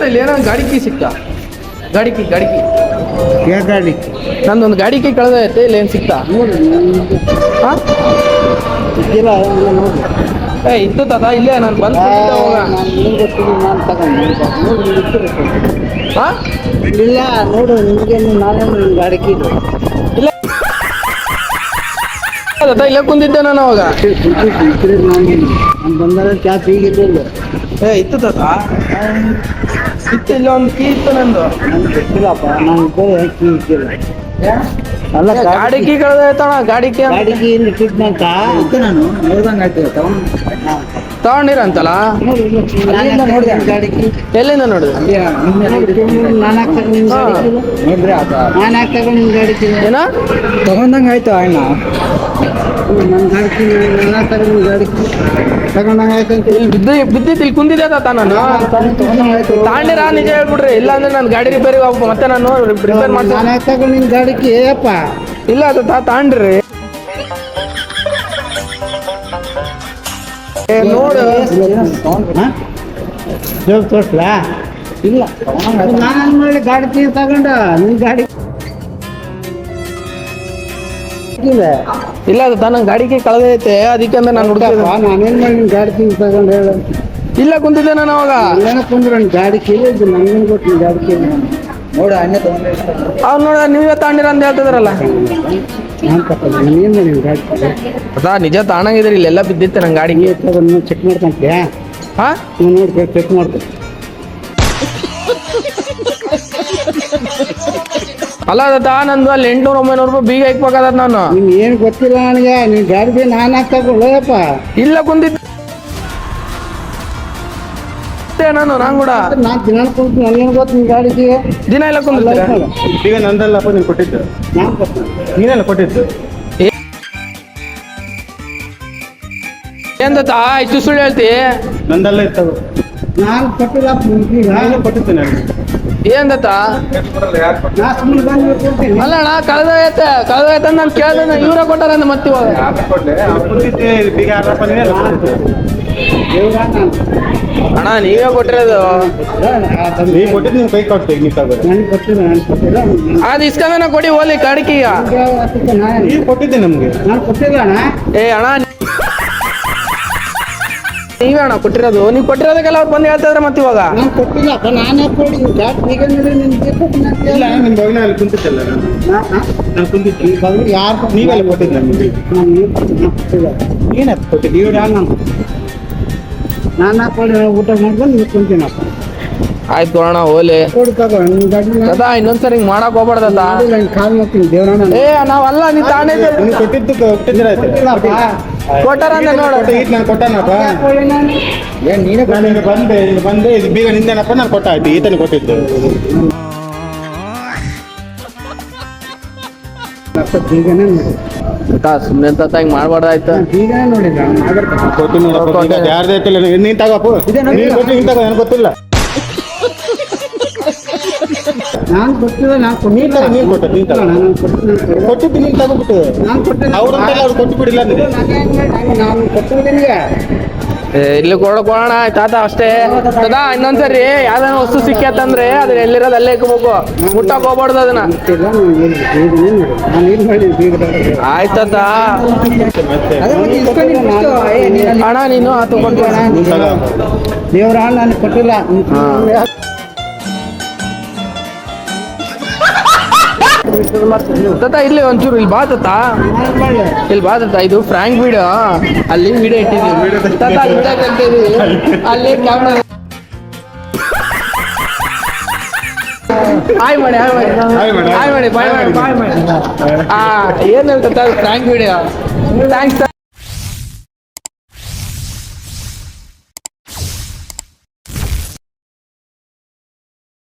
ತಾತ ಇಲ್ಲಿ ಏನೋ ಗಾಡಿ ಕೀ ಸಿಕ್ತಾ? ಗಾಡಿ ಕೀ ಗಾಡಿ ಕೀ ಯಾವ ಗಾಡಿ ನಂದೊಂದು ಗಾಡಿ ಕೀ ಕಳೆದೈತೆ ಇಲ್ಲಿ ಏನು ಸಿಕ್ತಾ? ಹಾ? ಸಿಕ್ಕಿಲ್ಲ ನೋಡಿ ಏ ಇತ್ತು ತಾತ ಇಲ್ಲೇ ನಾನು ಬಂದು ಹೋಗ ಹಾ? ಇಲ್ಲ ನೋಡು ನಿಮಗೆ ನಾನೇ ಗಾಡಿ ಕೀ ತಾತ ಇಲ್ಲೇ ಕುಂದಿದ್ದೆ ನಾನು ಅವಾಗ. ಬಂದಾಗ ಚಾ ಪೀಗಿದ್ದಿಲ್ಲ ಏ ಇತ್ತು ತಾತ? ಇತ್ತು ಇಲ್ಲ ಒಂದು ಕೀ ಇತ್ತು ನಂದು ಗೊತ್ತಿಲ್ಲಪ್ಪ ನಾನು ಕೀ ಇಟ್ಟಿಲ್ಲ ಅಲ್ಲ ಗಾಡಿ ಕೀ ಕಳೆದೈತಣ ಗಾಡಿ ಕೀ ಗಾಡಿ ಕೀ ಇಟ್ಟಿದ್ನಂತ ನಾನು ನೋಡ್ದಂಗೆ ಆಯ್ತು ತಗೊಂಡಿರಂತಲ್ಲ? ಅಂತಲ್ಲ ನೋಡಿದೆ. ಗಾಡಿ ಕೀ ಎಲ್ಲಿಂದ ನೋಡಿದೆ ಏನ? ತಗೊಂಡಂಗೆ ಆಯ್ತು ಅಣ್ಣ. ನನ್ನ ಗಾಡಿ ನಾನು ಹಾಕ್ತಾಗ ನಿನ್ನ ಗಾಡಿ ಕೀ ತಗೊಂಡಂಗೆ ಆಯ್ತು ಅಂತ ಇಲ್ಲಿ ಬಿದ್ದು ಬಿದ್ದಿತ್ತು ಇಲ್ಲಿ ಕುಂದಿದ್ದೆ ತಾತ ನಾನು ತಾಂಡಿರ ನಿಜ ಹೇಳ್ಬಿಡ್ರಿ. ಇಲ್ಲ ಅಂದ್ರೆ ನಾನು ಗಾಡಿ ರಿಪೇರಿ ಹೋಗ್ಬೇಕು. ಮತ್ತೆ ನಾನು ರಿಪೇರ್ ಮಾಡ್ತೀನಿ ನಾನು ಹಾಕ್ತಾಗ ನಿನ್ನ ಗಾಡಿ ಕೀ ಅಪ್ಪ ಇಲ್ಲ ತಾತ ತಾಂಡ್ರಿ. ನೋಡು ಜೋಗ್ ತೋರ್ಸ್ಲಾ ಇಲ್ಲ ನಾನು ಮಾಡಿ ಗಾಡಿ ಕೀ ತಗೊಂಡ ನಿನ್ನ ಗಾಡಿ ಇಲ್ಲ ಇಲ್ಲ ತಾತ ನಂಗೆ ಗಾಡಿ ಕೀ ಕಳೆದೈತೆ ಅದಕ್ಕೆ ಅಂದ್ರೆ ನಾನು ಹುಡುಕಿದೆ ನಾನೇನ್ ಮಾಡಿ ನಿನ್ನ ಗಾಡಿ ಕೀ ತಗೊಂಡು ಹೇಳು ಇಲ್ಲ ಕುಂತಿದ್ದೆ ನಾನು ಅವಾಗ ಅಲ್ಲೇನ ಕುಂದ್ರೆ ನನ್ನ ಗಾಡಿ ಕೀ ಇದು ನನಗೇನು ಗೊತ್ತು ನಿನ್ನ ಗಾಡಿ ಕೀ ನೋಡು ಅಣ್ಣ ತಗೊಂಡೆ ಅವ್ನು ನೋಡ ನೀವೇ ತಾಂಡಿರ ಅಂತ ಹೇಳ್ತಿದ್ರಲ್ಲ. ಅದ ನಿಜ ತಾಣಂಗಿದ್ರೆ ಇಲ್ಲೆಲ್ಲ ಬಿದ್ದಿತ್ತು ನಂಗೆ ಗಾಡಿ. ಚೆಕ್ ಮಾಡ್ತಾ ಹಾ? ನೀವು ನೋಡ್ಬೇಕು ಚೆಕ್ ಮಾಡ್ಕೊ. ಅಲ್ಲ ತಾ ನಂದು ಅಲ್ಲಿ ಎಂಟ್ನೂರ ಒಂಬೈನೂರು ರೂಪಾಯಿ ಬೀಗ ಇಕ್ಬೇಕಾದ ನಾನು. ನಿನ್ ಏನು ಗೊತ್ತಿಲ್ಲ ನನಗೆ ನೀನು ಗಾಡಿ ನಾನು ಹಾಕ್ತಾ ಇಲ್ಲ ಇಲ್ಲ ಕುಂತಿದ್ದೆ ನಾನು ನಾನು ಕೂಡ ನಾನು ದಿನ ಕುಂತು ನನಗೇನು ಗೊತ್ತು ನಿನ್ನ ಗಾಡಿಗೆ? ದಿನ ಎಲ್ಲ ಕುಂದಿದ್ದೆ ಈಗ ನಂದಲ್ಲಪ್ಪ ನೀನು ಕೊಟ್ಟಿದ್ದು. ನಾನು ಕೊಟ್ಟಿದ್ದು ನೀನೆಲ್ಲ ಕೊಟ್ಟಿದ್ದು? ಏನ್ ಗೊತ್ತಾ? ಇಷ್ಟು ಸುಳ್ಳು ಹೇಳ್ತಿ? ನಂದಲ್ಲ ಇತ್ತು ನಾನು ಕೊಟ್ಟಿಲ್ಲ ನಿನ್ಗೀಗ ನಾನು ಕೊಟ್ಟಿದ್ದೆ ನಾನು. ಏನ್ ನಾ ಸುಮ್ಮನೆ ಬಂದು ಕೊಡ್ತೀನಿ. ಅಲ್ಲ ಅಣ್ಣ ಕಳೆದೋಯ್ತೆ ಕಳೆದೋಯ್ತೆ ನಾನು ಕೇಳ್ದೆ ಇವ್ರ ಕೊಟ್ಟಾರ ಮತ್ತೆ ಇವಾಗ. ಯಾಕೆ ಕೊಡ್ಲೆ? ಕೊಟ್ಟಿದ್ದೆ ಬೀಗ ಯಾರಪ್ಪ ನೀನೇ ಅಣ್ಣ ನೀವೇ ಕೊಟ್ಟಿರೋದು? ನೀ ಕೊಟ್ಟಿದ್ದು ನೀವು ಕೈ ಕೊಡ್ತೆ ನೀವು ನೀ ತಗೋ ನನಗೆ ಗೊತ್ತಿಲ್ಲ ನಾನು ಕೊಟ್ಟಿಲ್ಲ ಅದು ಇಸ್ಕೊಂಡನ ಕೊಡಿ ಹೋಲಿ ಕಡಿಕೀಗ ನಾನು ನೀ ಕೊಟ್ಟಿದ್ದೆ ನಮಗೆ. ನಾನು ಕೊಟ್ಟಿಲ್ಲ ಅಣ್ಣ. ಏ ಅಣ್ಣ ನೀವೇ ಅಣ್ಣ ಕೊಟ್ಟಿರೋದು. ನೀವು ಕೊಟ್ಟಿರೋದಕ್ಕೆಲ್ಲ ಅವ್ರು ಬಂದು ಹೇಳ್ತಾ ಇದ್ರೆ ಮತ್ತೆ ಇವಾಗ ನಾನು ಕೊಟ್ಟಿಲ್ಲಪ್ಪ ನಾನೇ ಕೊಡಿ ಗಾಡಿ ಈಗ ನೋಡಿ ಕೊಟ್ಟಿಲ್ಲ ಅಂತ ಇಲ್ಲ ಹೇಳು. ನಿಮ್ ಅಲ್ಲಿ ಕುಂತಿದ್ದಲ್ಲ ನಾನು. ಕುಂತಿದ್ದೆ. ಬಗ್ಲು ಯಾರು ಕೊಟ್ಟಿಲ್ಲ? ನೀವೆಲ್ಲ ಕೊಟ್ಟಿದ್ದು ನಮ್ಗೆ. ನಾನು ನೀವು ಕೊಟ್ಟಿಲ್ಲ, ಕೊಟ್ಟಿಲ್ಲ. ಕೊಟ್ಟಿದ್ದು? ಇವ್ರು ಯಾರು ನಾನು? ನಾನು ಹಾಕೊಂಡು ಊಟ ಮಾಡ್ಕೊಂಡು ನಿಂತ್ಕೊಂತೀನಪ್ಪ. ಕುಂತೀನಪ್ಪ ಆಯ್ತು ಅಣ್ಣ ಹೋಲಿ ಕೊಡು ತಗೋ ನಿನ್ನ ಗಾಡಿ ಅದ ಇನ್ನೊಂದ್ಸರಿ ಹಿಂಗ್ ಮಾಡಕ್ ಹೋಗ್ಬಾರ್ದಲ್ಲ ಕಾಲ್ ಮಾಡ್ತೀನಿ ದೇವ್ರಣ್ಣ ಏ ನಾವಲ್ಲ ನೀ ತಾನೇ ನೀನು ಕೊಟ್ಟಿದ್ದು ಕೊಟ್ಟಿದ್ರೆ ಆಯ್ತು ಕೊಟ್ಟಾರ ಅಂತ ನೋಡ. ಈಗ ನಾನು ಕೊಟ್ಟಾನಪ್ಪ. ಏನ್ ನೀನೇ ನಾನು ಬಂದೆ ಇಲ್ಲಿ ಬಂದೆ ಇದು ಬೀಗ ನಿಂದೇನಪ್ಪ ನಾನು ಕೊಟ್ಟಾಯ್ತು ಈತನ ಕೊಟ್ಟಿದ್ದು. ಬೀಗನೇ ನೋಡಿ. ಸುಮ್ನೆ ತಾತ ಹಿಂಗ್ ಮಾಡ್ಬಾರ್ದಾಯ್ತು ಬೀಗನೇ ಕೊಟ್ಟಿದ್ದು ನೋಡಪ್ಪ ಬೀಗ ಯಾರ್ದು ಐತಿಲ್ಲ ನೀನ್ ತಗೋಪ್ಪ ನೀನ್ ಕೊಟ್ಟು ನೀನ್ ತಗೋ ನನಗೆ ಗೊತ್ತಿಲ್ಲ. ನಾನು ಕೊಟ್ಟಿಲ್ಲ ನಾನು ನೀನ್ ತಗೋ ನೀನ್ ಕೊಟ್ಟು ನೀನ್ ತಗೋ. ನಾನು ಕೊಟ್ಟಿಲ್ಲ ಕೊಟ್ಟಿದ್ದು. ನೀನ್ ತಗೋಬಿಟ್ಟು. ನಾನು ಕೊಟ್ಟಿಲ್ಲ ಅವ್ರು ಕೊಟ್ಟು ಬಿಡಿಲ್ಲ ನಾನು ಕೊಟ್ಟಿದ್ದೀನಿ ಇಲ್ಲಿ ಕೊಡ ಕೊಡೋಣ ತಾತ ಅಷ್ಟೇ. ತಾತ ಇನ್ನೊಂದ್ಸರಿ ಯಾವ್ದಾನ ವಸ್ತು ಸಿಕ್ಕಂದ್ರೆ ಅದ್ರ ಎಲ್ಲಿರೋದು ಅಲ್ಲೇ ಇಕ್ಬೇಕು. ಮುಟ್ಟಕ್ ಹೋಗ್ಬಾರ್ದು ಅದನ್ನ. ಆಯ್ತು ಅಣ್ಣ ತಗೊಂಡು ದೇವ್ರ ನಾನು ಕೊಟ್ಟಿಲ್ಲ. ತಾತ ಇಲ್ಲಿ ಒಂಚೂರು ಇಲ್ಲಿ ಬಾ ತಾತ. ಇಲ್ಲಿ ಬಾ ತಾತ ಇದು ಫ್ರಾಂಕ್ ವಿಡಿಯೋ ಅಲ್ಲಿ ವಿಡಿಯೋ ಇಟ್ಟಿದ್ದೀವಿ. ತಾತ ಅಲ್ಲಿ ಕ್ಯಾಮ್ರಾ ಹಾಯ್ ಮಾಡಿ ಹಾಯ್ ಮಾಡಿ. ಹಾಯ್ ಮಾಡಿ ಬಾಯ್ ಮಾಡಿ ಬಾಯ್ ಮಾಡಿ ಆ ಏನ್ ಹೇಳ್ತಾ ಫ್ರಾಂಕ್ ವಿಡಿಯೋ ಥ್ಯಾಂಕ್ಸ್